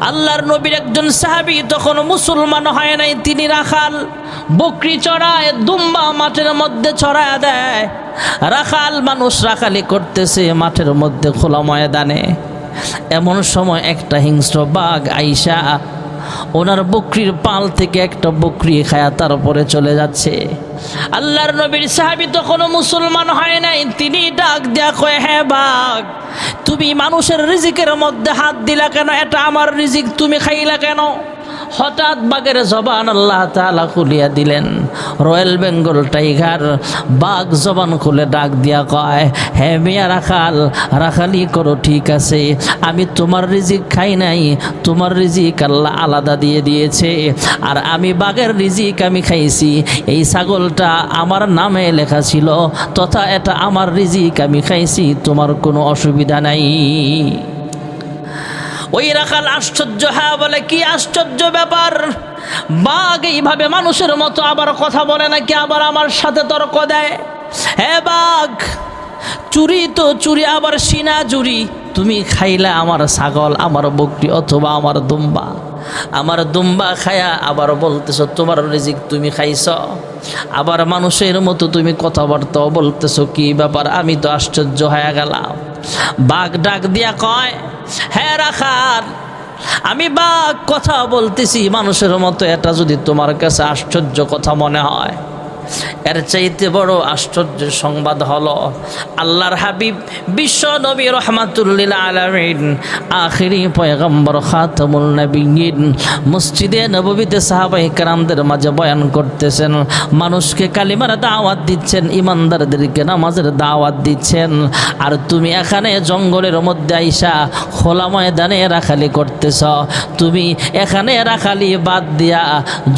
আল্লাহর নবীর একজন সাহাবি তখন মুসলমান হয় নাই, তিনি রাখাল বকরি চড়ায়, দুম্বা মাঠের মধ্যে চড়ায় দেয়। রাখাল মানুষ রাখালি করতেছে মাঠের মধ্যে খোলা ময়দানে। এমন সময় একটা হিংস্র বাঘ আইসা ওনার বকরির পাল থেকে একটা বকরি খায়া তারপরে চলে যাচ্ছে। আল্লাহর নবীর সাহাবি কোনো মুসলমান হয় নাই, তিনি ডাক দেয়া কয়ে হ্যাঁ বাঘ, তুমি মানুষের রিজিকের মধ্যে হাত দিলা কেন? এটা আমার রিজিক, তুমি খাইলা কেন? হঠাৎ বাঘের জবান আল্লাহ তালা খুলিয়া দিলেন। রয়্যাল বেঙ্গল টাইগার বাঘ জবান খুলে ডাক দিয়া কয় হ্যাঁ মিয়া রাখাল, রাখালি করো, ঠিক আছে। আমি তোমার রিজিক খাই নাই, তোমার রিজিক আল্লাহ আলাদা দিয়ে দিয়েছে। আর আমি বাঘের রিজিক আমি খাইছি। এই ছাগলটা আমার নামে লেখা ছিল, তথা এটা আমার রিজিক আমি খাইছি, তোমার কোনো অসুবিধা নাই। ওই রাখাল আশ্চর্য হ্যাঁ বলে, কি আশ্চর্য ব্যাপার? বাঘ এইভাবে মানুষের মতো আবার কথা বলে নাকি আবার আমার সাথে তর্ক দেয়? হে বাঘ, চুরি তো চুরি, আবার সিনা চুরি। তুমি খাইলে আমার ছাগল, আমার বকরি অথবা আমার দুম্বা। আমার দুম্বা খায়া আবার বলতেছ, তোমার রিজিক তুমি খাইছ? আবার মানুষের মতো তুমি কথাবার্তা বলতেছ, কি ব্যাপার? আমি তো আশ্চর্য হয়ে গেলাম। বাঘ ডাক দিয়া কয় হ্যাঁ রাখার আমি বাঘ কথা বলতেছি, মানুষের মতো, এটা যদি তোমার কাছে আশ্চর্য কথা মনে হয়। এর চাইতে বড় আশ্চর্য সংবাদ হলো, আল্লাহর হাবিব বিশ্ব নবী রহমাতুল্লিল আলমিন, আখিরি পয়গম্বর খাতামুল নবীন, মসজিদে নবীতে সাহাবাই কারামদের মাঝে বয়ান করতেছেন, মানুষকে কালিমার দাওয়াত দিচ্ছেন, ইমানদারদেরকে নামাজের দাওয়াত দিচ্ছেন, আর তুমি এখানে জঙ্গলের মধ্যে আইসা খোলা ময়দানে রাখালি করতেছ, তুমি এখানে রাখালি বাদ দিয়া,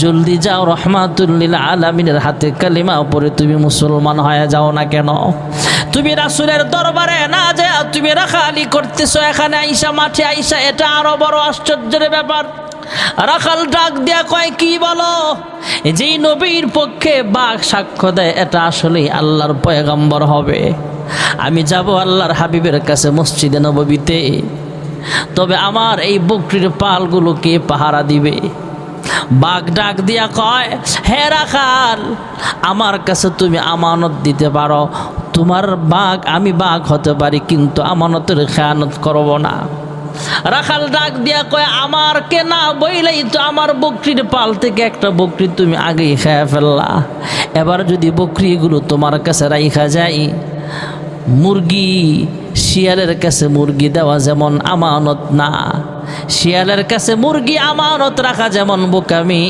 জলদি যাও রহমাতুল্লিল আলমিনের হাতে কালিমা পরে তুমি মুসলমান হয়ে যাও না কেন? তুমি রাসুলের দরবারে না যে তুমি রাখালি করতেছো, এখানে আইসা, মাঠে আইসা, এটা আরও বড় আশ্চর্যের ব্যাপার। রাখাল ডাক দিয়া কয়, কি বলো? যেই নবীর পক্ষে বাঘ সাক্ষ্য দেয়, এটা আসলেই আল্লাহর পয়গম্বর হবে। আমি যাব আল্লাহর হাবিবের কাছে মসজিদে নববীতে। তবে আমার এই বকরির পালগুলোকে পাহারা দিবে। বাঘ ডাক দিয়া কয়, হে রাখাল, আমার কাছে তুমি আমানত দিতে পারো। তোমার বাঘ, আমি বাঘ হতে পারি, কিন্তু আমানতের খেয়ানত করব না। রাখাল ডাক দিয়া কয়, আমার কেনা বইলেই তো আমার বকরির পাল থেকে একটা বকরি তুমি আগেই খেয়ে ফেললা। এবার যদি বকরিগুলো তোমার কাছে রাইখা যায়, মুরগি শিয়ালের কাছে মুরগি দেওয়া যেমন আমানত না। শিয়ালের কাছে মুরগি আমানত রাখা যেমন বোকামি।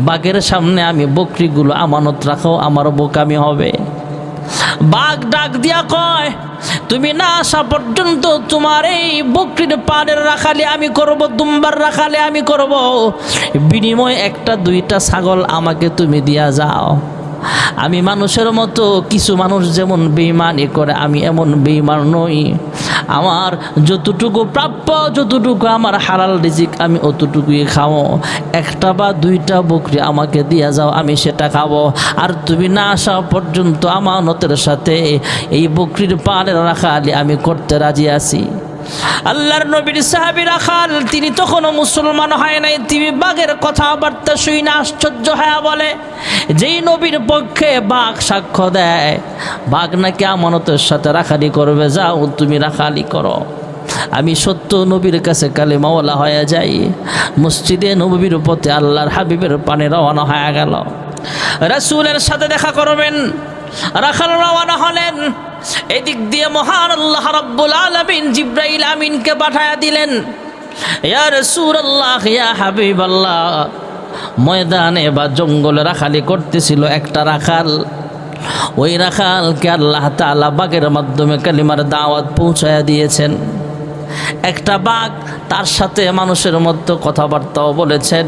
বাঘের সামনে আমি বকরিগুলো আমানত রাখাও আমার বোকামি হবে। বাঘ ডাক দিয়া কয়, তুমি না আসা পর্যন্ত তোমার এই বকরির পাড়ের রাখালে আমি করব, দুম্বার রাখালে আমি করব। বিনিময় একটা দুইটা ছাগল আমাকে তুমি দিয়া যাও। আমি মানুষের মতো কিছু মানুষ যেমন বেইমানি করে, আমি এমন বেইমান নই। আমার যতটুকু প্রাপ্য, যতটুকু আমার হালাল রিজিক, আমি অতটুকুই খাব একটা বা দুইটা বকরি আমাকে দিয়া যাও, আমি সেটা খাব। আর তুমি না আসা পর্যন্ত আমানতের সাথে এই বকরির পাড়ের রাখালি আমি করতে রাজি আছি। আল্লাহর নবীর সাহাবি রাখাল তিনি তখনও মুসলমান হয় নাই। তিনি বাঘের কথাবার্তা শুই না আশ্চর্য হ্যাঁ বলে, যেই নবীর পক্ষে বাঘ সাক্ষ্য দেয়, বাঘ নাকি আমানতের সাথে রাখালি করবে, যাও তুমি রাখালি করো। আমি সত্য নবীর কাছে কালে মাওলা হয়ে যাই। মসজিদে নবীর পথে আল্লাহর হাবিবের পানে রওনা হয়ে গেল। রাসূলের সাথে দেখা করবেন। রাখাল রওনা হলেন। এদিক দিয়ে মহান আল্লাহ রাব্বুল আলামিন জিব্রাইল আমিনকে পাঠায়া দিলেন। ইয়া রাসূলুল্লাহ, ইয়া হাবিবাল্লাহ, ময়দানে বা জঙ্গলে রাখালি করতেছিল একটা রাখাল। ওই রাখালকে আল্লাহ তাআলা বাগের মাধ্যমে কালিমার দাওয়াত পৌঁছায়া দিয়েছেন। একটা বাঘ তার সাথে মানুষের মধ্যে কথাবার্তাও বলেছেন।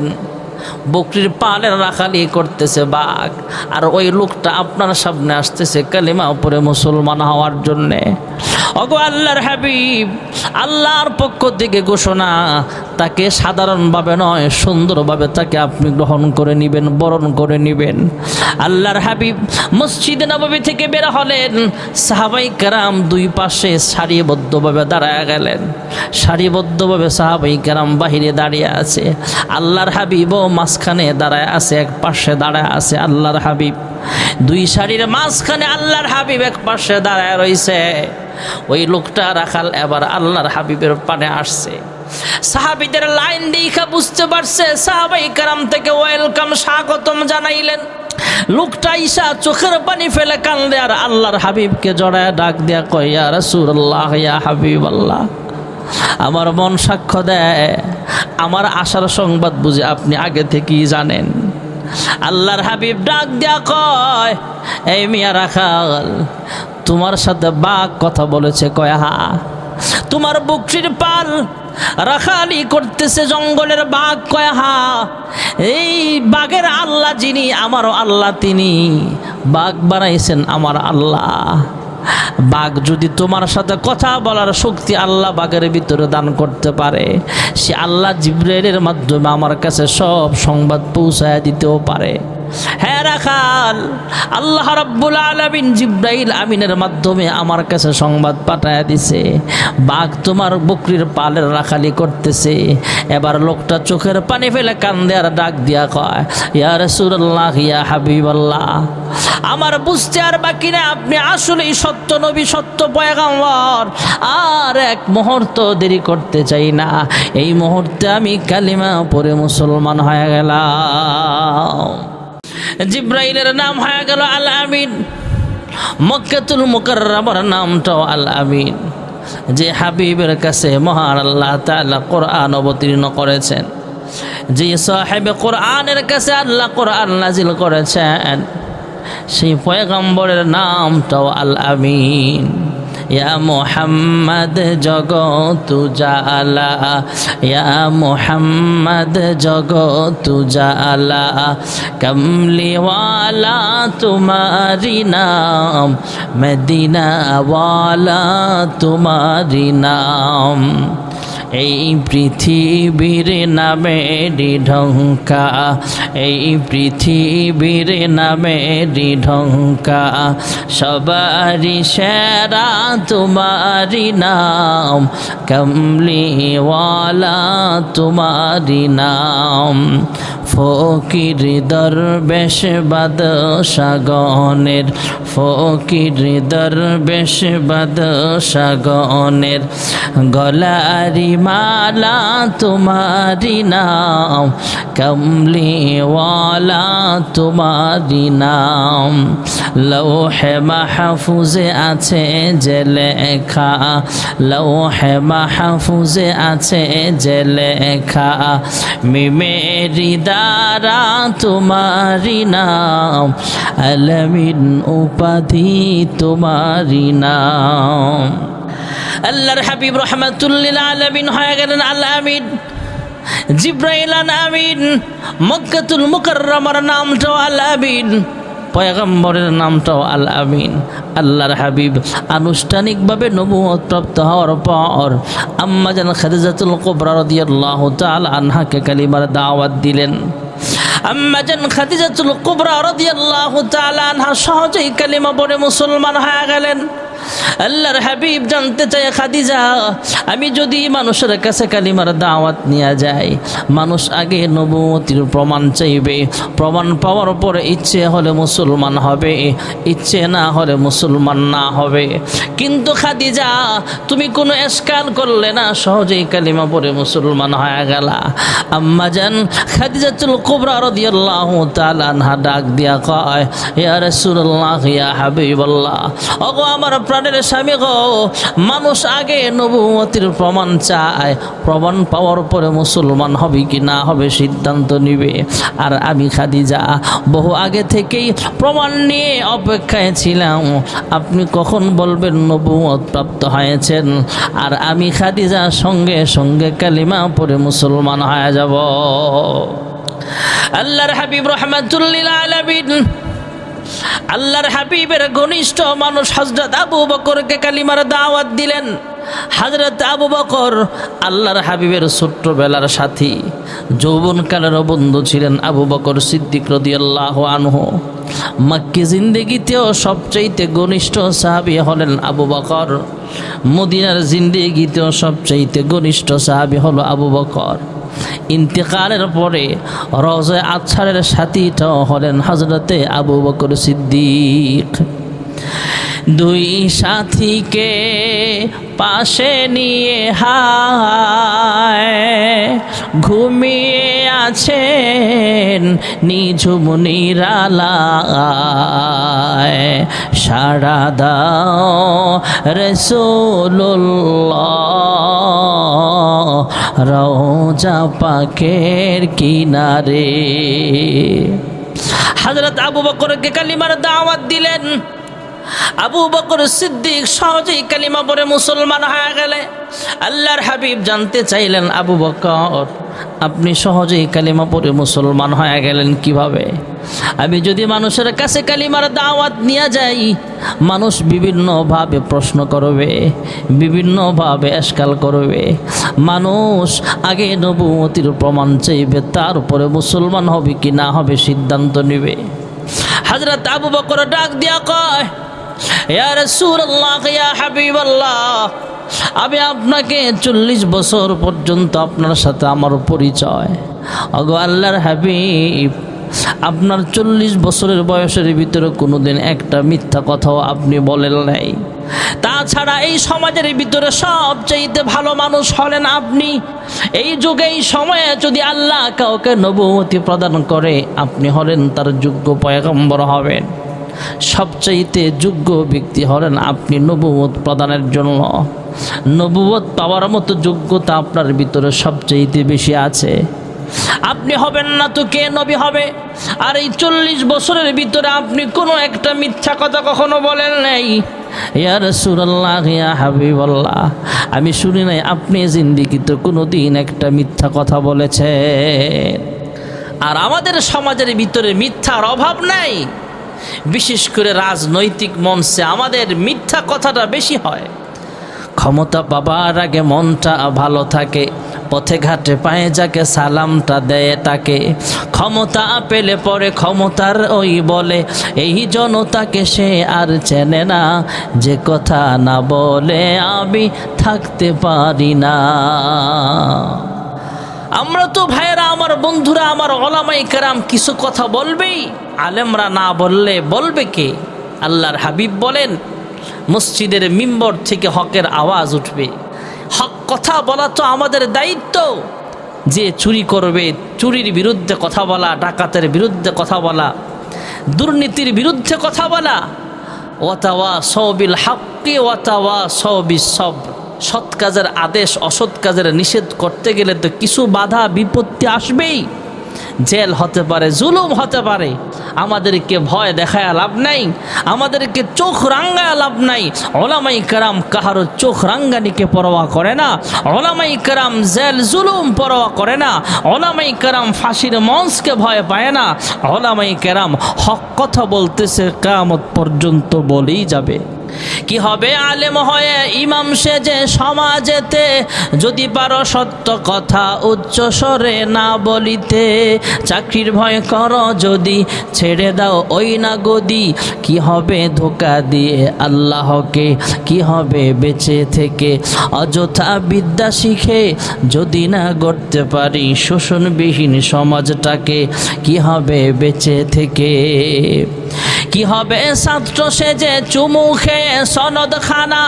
বকরির পালের রাখালি করতেছে বাঘ। আর ওই লোকটা আপনার সামনে আসতেছে কালিমা উপরে মুসলমান হওয়ার জন্যে। অগো আল্লাহর হাবিব, আল্লাহর পক্ষ থেকে ঘোষণা, তাকে সাধারণভাবে নয়, সুন্দরভাবে তাকে আপনি গ্রহণ করে নেবেন, বরণ করে নেবেন। আল্লাহর হাবিব মসজিদে নববী থেকে বের হলেন, সাহাবাই কারাম দুই পাশে সারিবদ্ধভাবে দাঁড়ায় গেলেন। সারিবদ্ধভাবে সাহাবাই কারাম বাহিরে দাঁড়িয়ে আছে। আল্লাহর হাবিবও মাঝখানে দাঁড়ায় আছে, এক পাশে দাঁড়ায় আছে আল্লাহর হাবিব। দুই শাড়ির মাঝখানে আল্লাহর হাবিব এক পাশে দাঁড়ায় রইছে। ওই লোকটা রাখাল এবার আল্লাহর হাবিবের পানে আসছে। সাহাবিদের লাইন দেখা বুঝতে পারছে, সাহাবাই কারাম থেকে ওয়েলকাম স্বাগতম জানাইলেন। লোকটা ঈশা চোখের পানি ফেলে কান্দে আর আল্লাহর হাবিবকে জড়ায় ডাক দেয়া কয় রাসূলুল্লাহ, ইয়া হাবিব আল্লাহ আমার মন সাক্ষ্য দেয়। আমার আশার সংবাদ বুঝে আপনি আগে থেকেই জানেন। আল্লাহর হাবিব ডাক দেয়া কয়, এই মিয়া রাখাল, তোমার সাথে বাঘ কথা বলেছে, কয় হা তোমার বুকরির পাল রাখালি করতেছে জঙ্গলের বাঘ, কয় হা এই বাঘের আল্লাহ যিনি, আমারও আল্লাহ তিনি, বাঘ বানাইছেন আমার আল্লাহ। বাঘ যদি তোমার সাথে কথা বলার শক্তি আল্লাহ বাঘের ভিতরে দান করতে পারে, সে আল্লাহ জিব্রাইলের মাধ্যমে আমার কাছে সব সংবাদ পৌঁছায় দিতেও পারে। হ্যাঁ রাখাল, আল্লাহ রাব্বুল আলামিন জিব্রাইল আমিনের মাধ্যমে আমার কাছে সংবাদ পাঠায় দিছে। বাঘ তোমার বকরির পালের রাখালি করতেছে। এবার লোকটা চোখের পানি ফেলে কান্দে আর ডাক দিয়া কয়, ইয়া রাসূলুল্লাহ, ইয়া হাবিবাল্লাহ, আমার বুঝতে আর বাকি না আপনি আসলেই সত্য নবী, সত্য পয়গাম্বর। আর এক মুহূর্ত দেরি করতে চাই না। এই মুহূর্তে আমি কালিমা পরে মুসলমান হয়ে গেলাম। জিব্রাইলের নাম হয়ে গেল আল আমিন। মক্কাতুল মুকাররমার নামটাও আল আমিন। যে হাবিবের কাছে মহান আল্লাহ তাআলা কোরআন অবতীর্ণ করেছেন, যে সাহেবে কোরআনের কাছে আল্লাহ কোরআন নাজিল করেছেন, সেই পয়গম্বরের নামটাও আল আমিন। ইয়া মোহাম্মদ জগতু জালা ইয়া মোহাম্মদ জগতু জালা কমলিওয়ালা তোমারি নাম মদিনাওয়ালা তোমারি নাম। এই পৃথিবীর নামে ঢঙ্কা এই পৃথিবীর নামে ঢঙ্কা সবারই সেরা তোমারি নাম, কমলিওয়ালা তোমারি নাম, ফকির দরবেশ বাদশাগণের, ফকির দরবেশ বাদশাগণের, গলারি মালা তোমারি নাম কমলিওয়ালা তোমারি নাম। লৌহে মাহফুজে আছে যে লেখা, লৌহে মাহফুজে আছে যে লেখা। মিমেরি দ্বারা তোমারি নাম, আলমিন উপাধি তোমারি নাম। আল্লাহর হাবিব রহমাতুল্লিল আলমিন হয়ে গেলেন আল আমিন। জিব্রাইল আমিন, মক্কাতুল মুকাররমার নামটাও আল আমিন, পয়গম্বরের নামটাও আল আমিন। আল্লাহর হাবিব আনুষ্ঠানিকভাবে নবুয়ত প্রাপ্ত হওয়ার পর আম্মা জান খাদিজাতুল কুবরা রাদিয়াল্লাহু তাআলা আনহাকে কালিমার দাওয়াত দিলেন। আম্মা জান খাদিজাতুল কুবরা রাদিয়াল্লাহু তাআলা আনহা সহজেই কালিমা পড়ে মুসলমান হয়ে গেলেন। আল্লাহর হাবিব জানতে চায়, খাদিজা, আমি যদি মানুষের কাছে কালিমার দাওয়াত নিয়ে যাই, মানুষ আগে নবতির প্রমাণ চাইবে। প্রমাণ পাওয়ার পরে ইচ্ছে হলে মুসলমান হবে, ইচ্ছে না হলে মুসলমান না হবে। কিন্তু খাদিজা, তুমি কোনো এসকাল করলে না, সহজেই কালিমা পরে মুসলমান হয়ে গেলা। আম্মা যান খাদিজাতুল কুবরা রাদিয়াল্লাহু তাআলা ডাক দিয়া কয়, ইয়া রাসূলুল্লাহ, ইয়া হাবিবাল্লাহ, ওগো আমার প্রাণের স্বামী গো, মানুষ আগে নবুমতির প্রমাণ চায়। প্রমাণ পাওয়ার পরে মুসলমান হবে কি না হবে সিদ্ধান্ত নিবে। আর আমি খাদিজা, বহু আগে থেকেই প্রমাণ নিয়ে অপেক্ষায় ছিলাম। আপনি কখন বলবেন নবুমত প্রাপ্ত হয়েছেন? আর আমি খাদিজা, সঙ্গে সঙ্গে কালিমা পরে মুসলমান হয়ে যাব। আল্লাহর হাবিব রহমাতুল্লিল আলামিন আল্লাহর হাবিবের ঘনিষ্ঠ মানুষ হজরত আবু বকরকে কালিমার দাওয়াত দিলেন। হজরত আবু বকর আল্লাহর হাবিবের ছোট্টবেলার সাথী, যৌবনকালের বন্ধু ছিলেন আবু বকর সিদ্দিক রদিয়াল্লাহ আনহু। মাক্কি জিন্দেগিতেও সবচাইতে ঘনিষ্ঠ সাহাবি হলেন আবু বকর। মদিনার জিন্দেগিতেও সবচাইতে ঘনিষ্ঠ সাহাবি হলো আবু বকর। ইন্তেকালের পরে রজে আচ্ছারের সাথীটাও হলেন হজরতে আবু বকর সিদ্দিক। দুই সাথীকে পাশে নিয়ে হায়, ঘুমিয়ে আছেন নিঝুম সারা দাও রসুল্লাহ রওজা পাকের কিনারে। হজরত আবু বকরকে কালিমার দাওয়াত দিলেন। আবু বকর সিদ্দিক সহজেই কালিমা পরে মুসলমান হয়ে গেলে। আল্লাহর হাবিব জানতে চাইলেন, আবু বকর, আপনি সহজেই কালিমা পরে মুসলমান হয়ে গেলেন কীভাবে? আমি যদি মানুষের কাছে কালিমার দাওয়াত নিয়ে যাই, মানুষ বিভিন্নভাবে প্রশ্ন করবে, বিভিন্নভাবে এসকাল করবে। মানুষ আগে নবুমতির প্রমাণ চাইবে তার উপরে মুসলমান হবে কি না হবে সিদ্ধান্ত নেবে। হজরত আবু বকর ডাক দিয়া কয় আমি আপনাকে চল্লিশ বছর পর্যন্ত আপনার সাথে আমার পরিচয়। অগো আল্লাহর হাবিব, আপনার চল্লিশ বছরের বয়সের ভিতরে কোনোদিন একটা মিথ্যা কথাও আপনি বলেন নাই। তাছাড়া এই সমাজের ভিতরে সবচাইতে ভালো মানুষ হলেন আপনি। এই যুগে, এই সময়ে যদি আল্লাহ কাউকে নবমতি প্রদান করে, আপনি হলেন তার যোগ্য পয়গম্বর হবেন। সবচাইতে যোগ্য ব্যক্তি হলেন আপনি নবুয়ত প্রদানের জন্য। নবুয়ত পাওয়ার মতো যোগ্যতা আপনার ভিতরে সবচাইতে বেশি আছে। আপনি হবেন না তো কে নবী হবে? আর এই চল্লিশ বছরের ভিতরে আপনি কোনো একটা মিথ্যা কথা কখনো বলেন নাই। ইয়া ইয়া হাবিবাল্লাহ, আমি শুনি নাই আপনি জিন্দিগিতে কোনো দিন একটা মিথ্যা কথা বলেছেন। আর আমাদের সমাজের ভিতরে মিথ্যার অভাব নাই। বিশেষ করে রাজনৈতিক মঞ্চে আমাদের মিথ্যা কথাটা বেশি হয়। ক্ষমতা পাবার আগে মনটা ভালো থাকে, পথে ঘাটে পায়ে যাকে সালামটা দেয় তাকে। ক্ষমতা পেলে পরে ক্ষমতার ওই বলে, এই জনতাকে সে আর চেনে না, যে কথা না বলে আমি থাকতে পারি না। আমরা তো ভাইয়েরা, আমার বন্ধুরা, আমার ওলামাই কেরাম কিছু কথা বলবেই। আলেমরা না বললে বলবে কে? আল্লাহর হাবিব বলেন, মসজিদের মিম্বর থেকে হকের আওয়াজ উঠবে। হক কথা বলা তো আমাদের দায়িত্ব। যে চুরি করবে, চুরির বিরুদ্ধে কথা বলা, ডাকাতের বিরুদ্ধে কথা বলা, দুর্নীতির বিরুদ্ধে কথা বলা। ওয়াতাওয়া সবিল হাক্কি ওয়াতাওয়া সবি সব সৎ কাজের আদেশ, অসৎ কাজের নিষেধ করতে গেলে তো কিছু বাধা, বিপত্তি আসবেই। জেল হতে পারে, জুলুম হতে পারে। আমাদেরকে ভয় দেখায় লাভ নাই, আমাদেরকে চোখ রাঙ্গায় লাভ নাই। ওলামাই কারাম কাহারো চোখ রাঙ্গানিকে পরোয়া করে না, ওলামাই কারাম জেল, জুলুম পরোয়া করে না, ওলামাই কারাম ফাঁসির মঞ্চকে ভয় পায় না। ওলামাই কারাম হক কথা বলতেছে কামত পর্যন্ত বলেই যাবে। কি হবে আলেম হয়ে ইমাম সেজে সমাজেতে? যদি পারো সত্য কথা উচ্চ স্বরে না বলিতে, চাকরির ভয় কর যদি, ছেড়ে দাও ওই না গদি। কি হবে ধোকা দিয়ে আল্লাহকে? কি হবে বেঁচে থেকে? অযথা বিদ্যা শিখে যদি না গড়তে পারি শোষণবিহীন সমাজটাকে, কি হবে বেঁচে থেকে? কি হবে ছাত্র সেজে চুমু খেয়ে সনদ খানা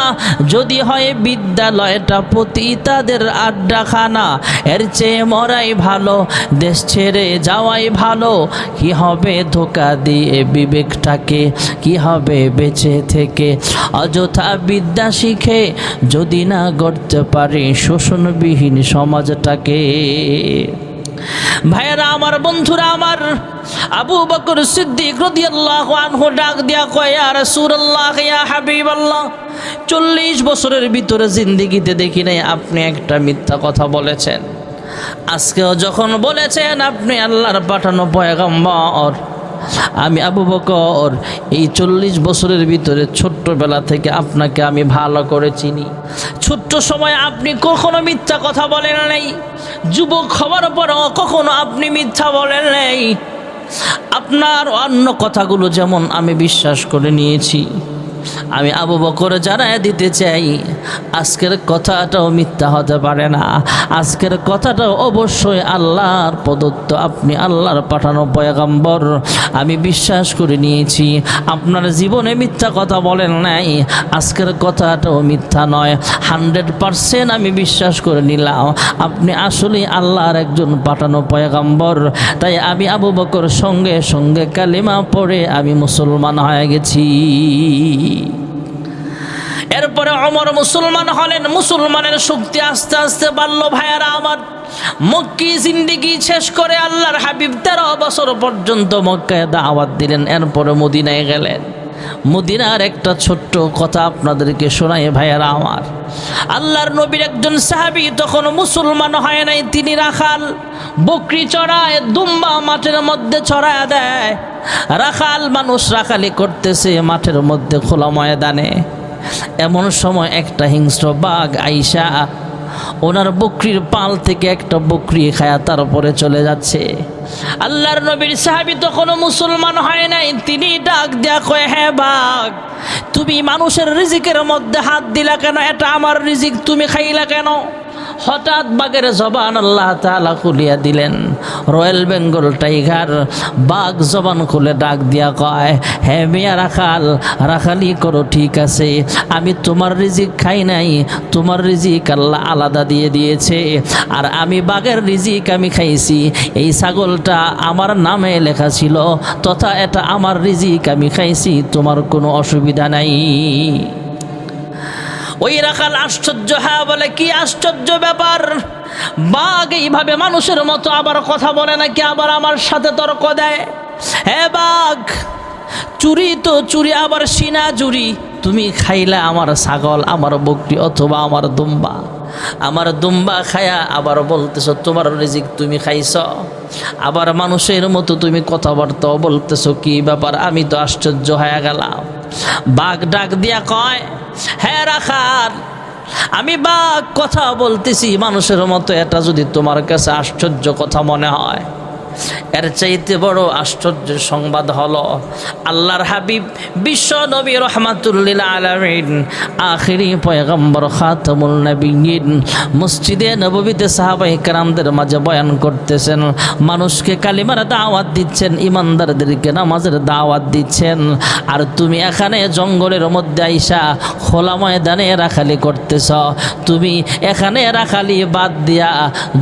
যদি হয় বিদ্যালয়টা প্রতি তাদের আড্ডাখানা। এর চেয়ে মরাই ভালো, দেশ ছেড়ে যাওয়াই ভালো। কি হবে ধোকা দিয়ে বিবেকটাকে? কি হবে বেঁচে থেকে? অযথা বিদ্যা শিখে যদি না গড়তে পারি শোষণবিহীন সমাজটাকে। ভাইয়েরা, আমার বন্ধুরা, আমার আবু বকর সিদ্দিক রদিয়াল্লাহ আনহু ডাক দিয়া কয় আর সুরাল্লাহ ইয়া হাবিবাল্লাহ, চল্লিশ বছরের ভিতরে জিন্দিগিতে দেখি নাই, আপনি একটা মিথ্যা কথা বলেছেন। আজকেও যখন বলেছেন, আপনি আল্লাহর পাঠানো পয়গম্বর। আমি আবু বকর, এই চল্লিশ বছরের ভিতরে ছোট্টবেলা থেকে আপনাকে আমি ভালো করে চিনি। ছোট্ট সময় আপনি কখনো মিথ্যা কথা বলেন নাই। যুবক হওয়ার পরও কখনো আপনি মিথ্যা বলেন নাই। আপনার অন্য কথাগুলো যেমন আমি বিশ্বাস করে নিয়েছি। আমি আবু বকর জানায় দিতে চাই, আজকের কথাটাও মিথ্যা হতে পারে না। আজকের কথাটাও অবশ্যই আল্লাহর প্রদত্ত। আপনি আল্লাহর পাঠানো পয়গাম্বর। আমি বিশ্বাস করে নিয়েছি, আপনার জীবনে মিথ্যা কথা বলেন নাই। আজকের কথাটাও মিথ্যা নয়। হান্ড্রেড পারসেন্ট আমি বিশ্বাস করে নিলাম। আপনি আসলেই আল্লাহর একজন পাঠানো পয়গাম্বর। তাই আমি আবু বকর সঙ্গে সঙ্গে কালিমা পড়ে আমি মুসলমান হয়ে গেছি। এরপরে অমর মুসলমান হলেন, মুসলমানের শক্তি আস্তে আস্তে বাড়ল। ভাইয়ারা, আমার মক্কি জিন্দিগি শেষ করে আল্লাহর হাবিব তেরো বছর পর্যন্ত মক্কায় দাওয়াত দিলেন, এরপরে মদিনায় গেলেন। মদিনার একটা ছোট্ট কথা আপনাদেরকে শোনায় ভাইয়ারা, আমার। আল্লাহর নবীর একজন সাহাবি তখন মুসলমান হয় নাই, তিনি রাখাল, বকরি চড়ায়, দুম্বা মাঠের মধ্যে ছড়ায় দেয়। রাখাল মানুষ রাখালি করতেছে মাঠের মধ্যে খোলা ময়দানে। এমন সময় একটা হিংস্র বাঘ আইসা ওনার বকরির পাল থেকে একটা বকরি খায়া তার তারপরে চলে যাচ্ছে। আল্লাহর নবীর সাহাবি তো কোনো মুসলমান হয় নাই। তিনি ডাক দেয়া কয় হ্যাঁ বাঘ, তুমি মানুষের রিজিকের মধ্যে হাত দিলা কেন? এটা আমার রিজিক, তুমি খাইলা কেন? হঠাৎ বাঘের জবান আল্লাহ তালা খুলিয়া দিলেন। রয়্যাল বেঙ্গল টাইগার বাঘ জবান খুলে ডাক দিয়া কয় হ্যাঁ মিয়া রাখাল, রাখালি করো, ঠিক আছে। আমি তোমার রিজিক খাই নাই, তোমার রিজিক আল্লাহ আলাদা দিয়ে দিয়েছে। আর আমি বাঘের রিজিক আমি খাইছি। এই ছাগলটা আমার নামে লেখা ছিল, তথা এটা আমার রিজিক আমি খাইছি, তোমার কোনো অসুবিধা নাই। ওই রাখাল আশ্চর্য হ্যাঁ বলে, কি আশ্চর্য ব্যাপার? বাঘ এইভাবে মানুষের মতো আবার কথা বলে নাকি আবার আমার সাথে তর্ক দেয়? হ্যাঁ বাঘ, চুরি তো চুরি, আবার সিনা চুরি। তুমি খাইলে আমার ছাগল, আমার বকরি অথবা আমার দুম্বা। আমার দুম্বা খায়া আবার বলতেছ, তোমার রিজিক তুমি খাইছ। আবার মানুষের মতো তুমি কথাবার্তাও বলতেছ, কি ব্যাপার? আমি তো আশ্চর্য হয়ে গেলাম। বাঘ ডাক দিয়া কয় হ্যাঁ রাখার আমি বা কথা বলতেছি মানুষের মতো, এটা যদি তোমার কাছে আশ্চর্য কথা মনে হয়। এর চাইতে বড় আশ্চর্য সংবাদ হলো, আল্লাহর হাবিব বিশ্ব নবী রহমাতুল্লিল মসজিদে নবীতে সাহাবাই কারামদের মাঝে বয়ান করতেছেন, মানুষকে কালিমার দাওয়াত দিচ্ছেন, ইমানদারদেরকে নামাজের দাওয়াত দিচ্ছেন, আর তুমি এখানে জঙ্গলের মধ্যে আইসা খোলা ময়দানে রাখালি করতেছ, তুমি এখানে রাখালি বাদ দিয়া,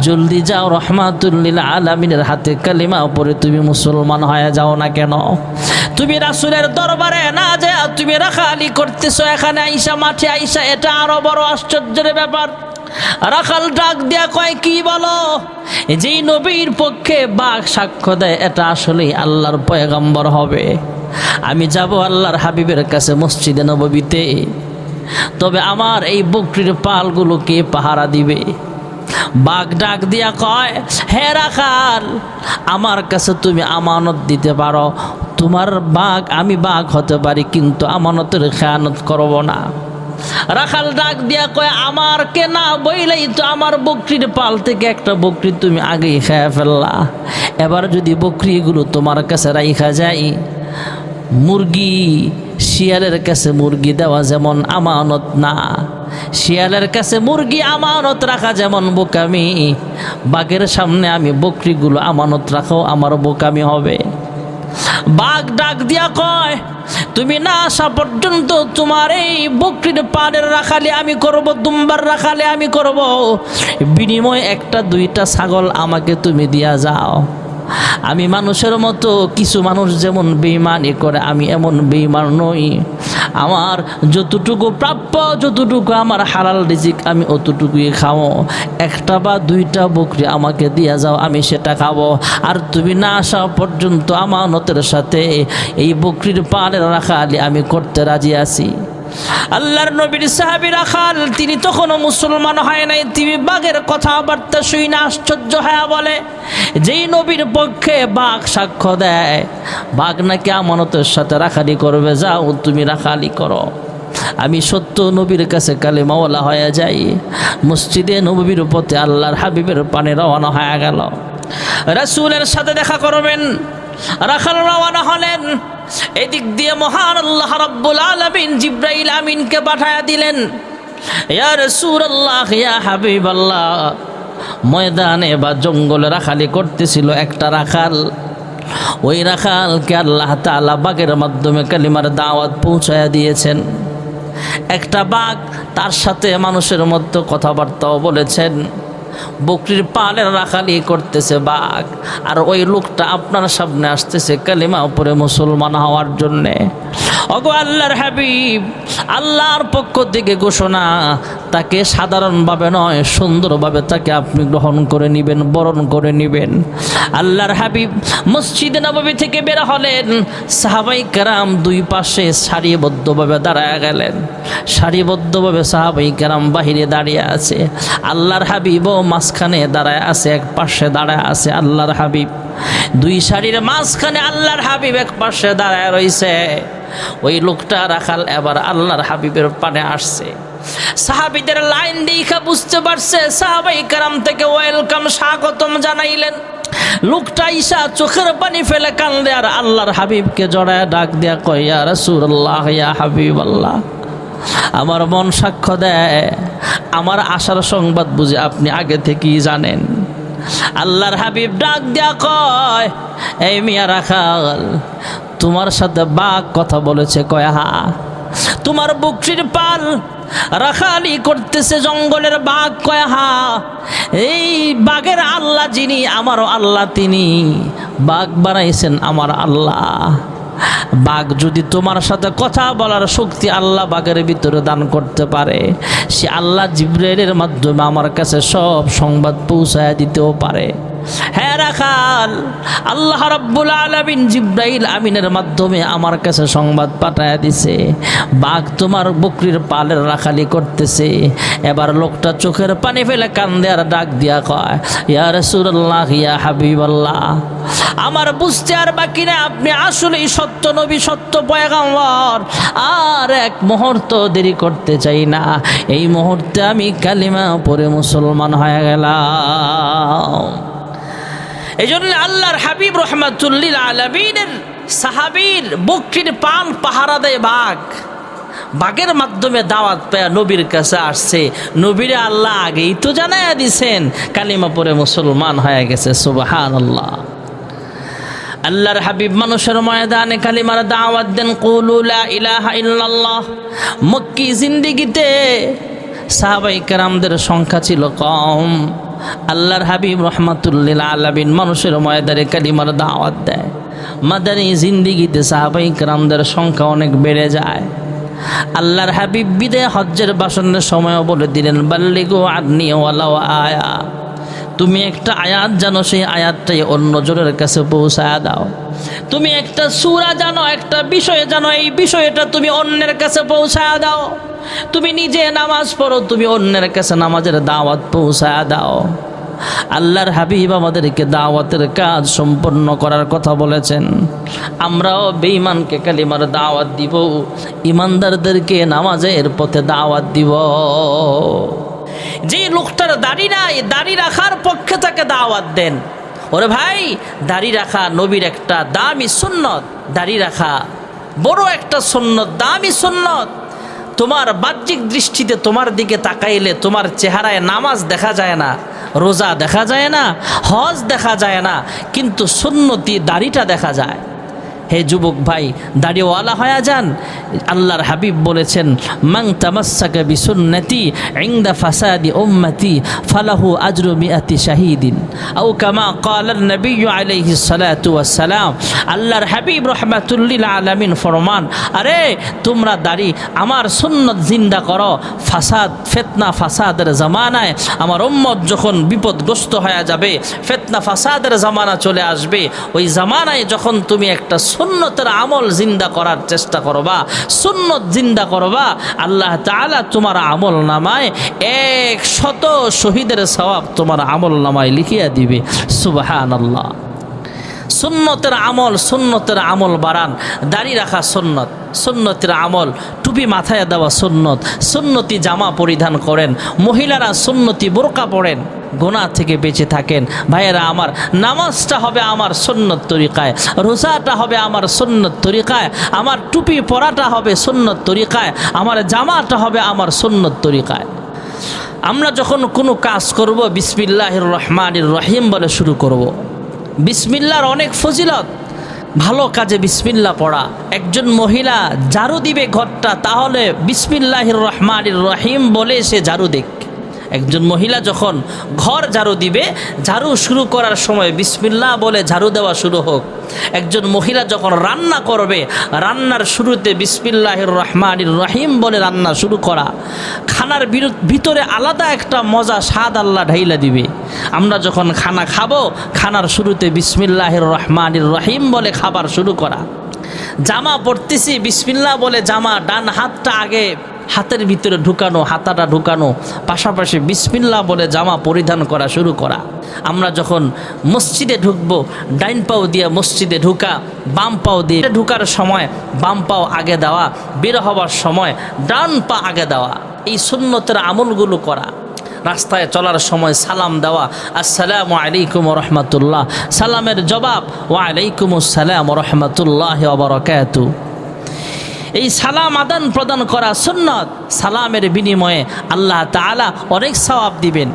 জলদি যাও রহমাতুল্লিল আলমিনের হাতে কালিমা পরে তুমি মুসলমান হয়ে যাও না কেন? তুমি রাসুলের দরবারে না যে তুমি রাখালি করতেছো, এখানে আইসা, মাঠে আইসা, এটা আরও বড় আশ্চর্যের ব্যাপার। রাখাল ডাক দিয়া কয়, কি বলো? যেই নবীর পক্ষে বাঘ সাক্ষ্য দেয়, এটা আসলেই আল্লাহর পয়গম্বর হবে। আমি যাব আল্লাহর হাবিবের কাছে মসজিদে নববীতে। তবে আমার এই বকরির পালগুলোকে পাহারা দিবে। বাঘ ডাক দিয়া কয়, হে রাখাল, আমার কাছে তুমি আমানত দিতে পারো। তোমার বাঘ, আমি বাঘ হতে পারি, কিন্তু আমানতের খেয়ানত করব না। রাখাল ডাক দিয়া কয়, আমার কে না বইলেই তো আমার বকরির পাল থেকে একটা বকরি তুমি আগেই খেয়ে ফেললা। এবার যদি বকরিগুলো তোমার কাছে রাইখা যায়, মুরগি শিয়ালের কাছে মুরগি দেওয়া যেমন আমানত না। শিয়ালের কাছে মুরগি আমানত রাখা যেমন বোকামি। বাঘের সামনে আমি বকরিগুলো আমানত রাখাও আমার বোকামি হবে। বাঘ ডাক দিয়া কয়, তুমি না আসা পর্যন্ত তোমার এই বকরির পাড়ের রাখালে আমি করব, দুম্বার রাখালে আমি করব। বিনিময় একটা দুইটা ছাগল আমাকে তুমি দিয়া যাও। আমি মানুষের মতো, কিছু মানুষ যেমন বেইমানি করে, আমি এমন বেইমান নই। আমার যতটুকু প্রাপ্য, যতটুকু আমার হালাল রিজিক, আমি অতটুকুই খাব। একটা বা দুইটা বকরি আমাকে দিয়া যাও, আমি সেটা খাব। আর তুমি না আসা পর্যন্ত আমানতের সাথে এই বকরির পালের রাখা আমি করতে রাজি আছি। আল্লাহর নবীর সাহাবি রাখাল তিনি তখনও মুসলমান হয় নাই। তিনি বাঘের কথাবার্তা শুই না আশ্চর্য হয়ে বলে, যেই নবীর পক্ষে বাঘ সাক্ষ্য দেয়, বাঘ নাকি আমানতের সাথে রাখালি করবে, যাও তুমি রাখালি করো। আমি সত্য নবীর কাছে কালিমাওয়ালা হয়ে যাই। মসজিদে নবীর পথে আল্লাহর হাবিবের পানে রওনা হয়ে গেল। রাসূলের সাথে দেখা করবেন। রাখাল রওনা হলেন। এদিক দিয়ে মহান আল্লাহ রাব্বুল আলামিন জিব্রাইল আমিনকে পাঠায়া দিলেন। ইয়া রাসূলুল্লাহ, ইয়া হাবিবাল্লাহ, ময়দানে বা জঙ্গলে রাখালি করতেছিল একটা রাখাল। ওই রাখালকে আল্লাহ তাআলা বাগের মাধ্যমে কালিমার দাওয়াত পৌঁছায়া দিয়েছেন। একটা বাঘ তার সাথে মানুষের মধ্যে কথাবার্তাও বলেছেন। বকরির পালের রাখালি করতেছে বাঘ। আর ওই লোকটা আপনার সামনে আসতেছে কালিমা উপরে মুসলমান হওয়ার জন্যে। অগো আল্লাহর হাবিব, আল্লাহর পক্ষ থেকে ঘোষণা, তাকে সাধারণভাবে নয়, সুন্দরভাবে তাকে আপনি গ্রহণ করে নেবেন, বরণ করে নেবেন। আল্লাহর হাবিব মসজিদ নবমী থেকে বের হলেন, সাহাবাই কেরাম দুই পাশে সারিবদ্ধভাবে দাঁড়ায় গেলেন। সারিবদ্ধভাবে সাহাবাই কারাম বাহিরে দাঁড়িয়ে আছে। আল্লাহর হাবিবও মাঝখানে দাঁড়ায় আছে, এক পাশে দাঁড়ায় আছে আল্লাহর হাবিব। দুই সারির মাঝখানে আল্লাহর হাবিব এক পাশে দাঁড়ায় রইছে ওই লোকটা রাখাল এবার আল্লাহর হাবিবের পানে আসছে। সাহাবিদের লাইন দেখা বুঝতে পারছে, সাহাবাই কারাম থেকে ওয়েলকাম স্বাগতম জানাইলেন। লোকটা ঈশা চোখের পানি ফেলে কান্দে আর আল্লাহর হাবিবকে জড়ায় ডাক দেয়া কয় রাসূলুল্লাহ, ইয়া হাবিব আল্লাহ আমার মন সাক্ষ্য দেয় আমার আশার সংবাদ বুঝে আপনি আগে থেকেই জানেন। আল্লাহর হাবিব ডাক দেয়া কয়, এই মিয়া রাখাল তোমার সাথে বাঘ কথা বলেছে, কয়া হা তোমার বুকরির পাল রাখালি করতেছে, জঙ্গলের বাঘ, কয়া হা এই বাঘের আল্লাহ যিনি, আমারও আল্লাহ তিনি। বাঘ বানাইছেন আমার আল্লাহ। বাঘ যদি তোমার সাথে কথা বলার শক্তি আল্লাহ বাঘের ভিতরে দান করতে পারে, সে আল্লাহ জিব্রাইলের মাধ্যমে আমার কাছে সব সংবাদ পৌঁছায় দিতেও পারে। হ্যাঁ রাখাল, আল্লাহ রাব্বুল আলামিন জিব্রাইল আমিনের মাধ্যমে আমার কাছে সংবাদ পাঠায় দিছে। বাঘ তোমার বকরির পালের রাখালি করতেছে। এবার লোকটা চোখের পানি ফেলে কান্দে আর ডাক দিয়া কয়, ইয়া রাসূলুল্লাহ, ইয়া হাবিবাল্লাহ, আমার বুঝতে আর বাকি না আপনি আসলেই সত্য নবী, সত্য পয়গাম্বর। আর এক মুহূর্ত দেরি করতে চাই না, এই মুহূর্তে আমি কালিমা পরে মুসলমান হয়ে গেলাম। এই জন্য আল্লাহর হাবিব রহমাতুল্লিল আলমিনের সাহাবির বকরির পান পাহারা দেয় বাঘ। বাঘের মাধ্যমে দাওয়াত পেয়ে নবীর কাছে আসছে। নবীরে আল্লাহ আগেই তো জানাইয়া দিছেন, কালিমা পরে মুসলমান হয়ে গেছে সুবাহান আল্লাহ আল্লাহর হাবিব মানুষের ময়দানে কালিমার দাওয়াত দেন কৌলুলা ইলাহা ইল্লাল্লাহ। মক্কি জিন্দিগিতে সাহাবাই কেরামদের সংখ্যা ছিল কম। আল্লাহর হাবিব রহমাতুল্লিল আলামিন মানুষের ময়দানে কালিমার দাওয়াত দেয়। মাদানী জিন্দিগিতে সাহাবাই কেরামদের সংখ্যা অনেক বেড়ে যায়। আল্লাহর হাবিব বিদে হজ্জের বাসনের সময়ও বলে দিলেন, বাল্লিগো আদনি ওয়ালাও আয়া। তুমি একটা আয়াত জানো, সেই আয়াতটাই অন্য জনের কাছে পৌঁছায় দাও। তুমি একটা সুরা জানো, একটা বিষয় জানো, এই বিষয়টা তুমি অন্যের কাছে পৌঁছায় দাও। তুমি নিজে নামাজ পড়ো, তুমি অন্যের কাছে নামাজের দাওয়াত পৌঁছায় দাও। আল্লাহর হাবিব আমাদেরকে দাওয়াতের কাজ সম্পন্ন করার কথা বলেছেন। আমরাও বেঈমানকে কালিমার দাওয়াত দিব ইমানদারদেরকে নামাজের পথে দাওয়াত দিব। যে লোকটার দাড়ি নাই, দাড়ি রাখার পক্ষে তাকে দাওয়াত দেন। ওরে ভাই, দাড়ি রাখা নবীর একটা দামি সুন্নত, দাড়ি রাখা বড় একটা সুন্নত, দামি সুন্নত। তোমার বাহ্যিক দৃষ্টিতে তোমার দিকে তাকাইলে তোমার চেহারায় নামাজ দেখা যায় না, রোজা দেখা যায় না, হজ দেখা যায় না, কিন্তু সুন্নতি দাড়িটা দেখা যায়। হে যুবক ভাই, দাড়িওয়ালা হয়ে যান। আল্লাহর হাবিব বলেছেন মাং তামাসাকা বিসুন্নতি ইংদা ফাসাদি উম্মতি ফালাহু আজরু মিআতি শাহিদিন। আও কামা ক্বালান নবী আলাইহি সালাতু ওয়াসসালাম। আল্লাহর হাবিব রহমাতুল্লিল আলামিন ফরমান, আরে, তোমরা দাড়ি আমার সুন্নত জিন্দা করো। ফাসাদ, ফেতনা ফাসাদের জামানায় আমার উম্মত যখন বিপদগ্রস্ত হয়ে যাবে, ফেতনা ফাসাদের জামানা চলে আসবে। ওই জামানায় যখন তুমি একটা সুন্নতের আমল জিন্দা করার চেষ্টা করবা, সুন্নত জিন্দা করবা, আল্লাহ তালা তোমার আমল নামায় এক শত শহীদের স্বভাব তোমার আমল নামায় লিখিয়া দিবে। সুবাহান আল্লাহ সুন্নতের আমল সুন্নতের আমল বাড়ান। দাড়ি রাখা সুন্নত, সুন্নতের আমল। টুপি মাথায় দেওয়া সুন্নত, সুন্নতি জামা পরিধান করেন। মহিলারা সুন্নতি বোরকা পড়েন গোনা থেকে বেঁচে থাকেন। ভাইয়েরা আমার, নামাজটা হবে আমার সুন্নত তরিকায়, রোজাটা হবে আমার সুন্নত তরিকায়, আমার টুপি পরাটা হবে সুন্নত তরিকায়, আমার জামাটা হবে আমার সুন্নত তরিকায়। আমরা যখন কোনো কাজ করব, বিসমিল্লাহির রহমানির রহিম বলে শুরু করব। বিসমিল্লার অনেক ফজিলত। ভালো কাজে বিসমিল্লা পড়া। একজন মহিলা ঝাড়ু দিবে ঘরটা, তাহলে বিসমিল্লাহির রহমানির রহিম বলে সে ঝাড়ু দেখ একজন মহিলা যখন ঘর ঝাড়ু দিবে, ঝাড়ু শুরু করার সময় বিসমিল্লাহ বলে ঝাড়ু দেওয়া শুরু হোক। একজন মহিলা যখন রান্না করবে, রান্নার শুরুতে বিসমিল্লাহির রহমানির রহিম বলে রান্না শুরু করা। খানার ভিতরে আলাদা একটা মজা স্বাদ আল্লাহ ঢাইলা দিবে। আমরা যখন খানা খাব, খানার শুরুতে বিসমিল্লাহির রহমানির রহিম বলে খাবার শুরু করা। জামা পরতেছি, বিসমিল্লাহ বলে জামা, ডান হাতটা আগে হাতের ভিতরে ঢুকানো, হাতাটা ঢুকানো, পাশাপাশি বিসমিল্লাহ বলে জামা পরিধান করা শুরু করা। আমরা যখন মসজিদে ঢুকবো, ডাইন পাও দিয়ে মসজিদে ঢুকা, বাম পাও দিয়ে ঢুকার সময়, বাম পাও আগে দেওয়া, বের হওয়ার সময়, ডান পা আগে দেওয়া, এই সুন্নতের আমলগুলো করা। রাস্তায় চলার সময় সালাম দেওয়া, আসসালামু আলাইকুম রহমতুল্লাহ। সালামের জবাব ওয়ালাইকুম আসসালাম রহমতুল্লাহ ওবরাকাতু এই সালাম আদান প্রদান করা সুন্নত, সালামের বিনিময়ে আল্লাহ তাআলা অনেক সওয়াব দিবেন।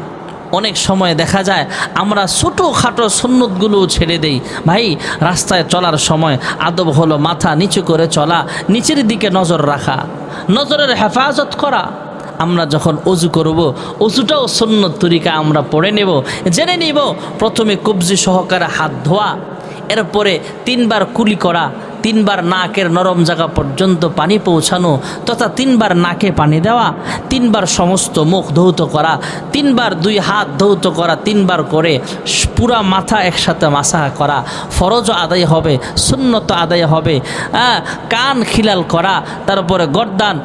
অনেক সময় দেখা যায় আমরা ছোটো খাটো সুন্নতগুলো ছেড়ে দেই। ভাই, রাস্তায় চলার সময় আদব হলো মাথা নিচু করে চলা, নিচের দিকে নজর রাখা, নজরের হেফাজত করা। আমরা যখন অজু করব, অজুটাও সন্ন্যত তরিকা আমরা পড়ে নেব। জেনে নিব, প্রথমে কবজি সহকারে হাত ধোয়া, এরপরে তিনবার কুলি করা তিনবার নাকের নরম জায়গা পর্যন্ত পানি পৌঁছানো তথা তিনবার নাকে পানি দেওয়া, তিনবার সমস্ত মুখ ধৌত করা, তিনবার দুই হাত ধৌত করা, তিনবার করে পুরা মাথা একসাথে মাসাহা করা। ফরজ আদায় হবে, সুন্নত আদায় হবে। কান খিলাল করা, তারপরে গর্দান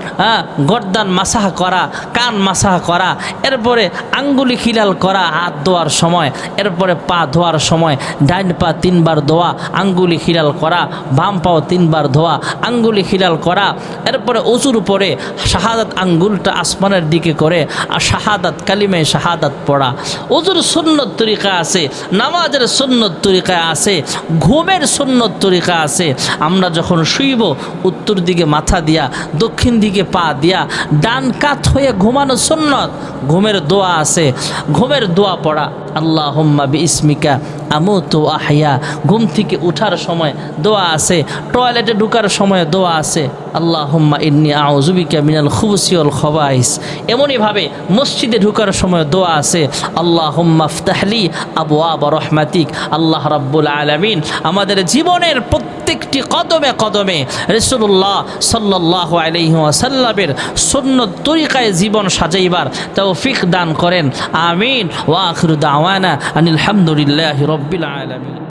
গর্দান মাসাহা করা, কান মাসাহা করা। এরপরে আঙ্গুলি খিলাল করা, হাত ধোয়ার সময়। এরপরে পা ধোয়ার সময়, ডাইন পা তিনবার ধোয়া, আঙ্গুলি খিলাল করা, বাম পাও তিনবার ধোয়া, আঙ্গুলি খিলাল করা, এরপরে উঁচুর উপরে শাহাদাত আঙ্গুলটা আসমানের দিকে করে আর শাহাদাত কালিমে শাহাদাত পড়া। উজুর সুন্নত তরিকা আছে, নামাজের সুন্নত তরিকা আছে, ঘুমের সুন্নত তরিকা আছে। আমরা যখন শুইব, উত্তর দিকে মাথা দিয়া, দক্ষিণ দিকে পা দিয়া, ডান কাত হয়ে ঘুমানো সুন্নত, ঘুমের দোয়া আছে। ঘুমের দোয়া পড়া আল্লাহ হোম্মা বি ইসমিকা আমু তো আহিয়া ঘুম থেকে উঠার সময় দোয়া আছে টয়লেটে ঢুকার সময় দোয়া আছে আল্লাহ হোম্মা ইন্নি আউজুবিকা মিনাল খুবসিউল খবাইস। এমনইভাবে মসজিদে ঢুকার সময় দোয়া আছে আল্লাহ হোম্মা ফতাহলি আবু আব রহমাতিক। আল্লাহ রাব্বুল আলমিন আমাদের জীবনের প্রত্যেকটি কদমে কদমে রসুল্লাহ সাল্লাহ আলহিহাসাল্লামের সুন্নত তরিকায় জীবন সাজাইবার তৌফিক দান করেন। আমিন। ওয়াখির দাওয়ানা আনিল হামদুলিল্লাহ রব্বিল আলমিন।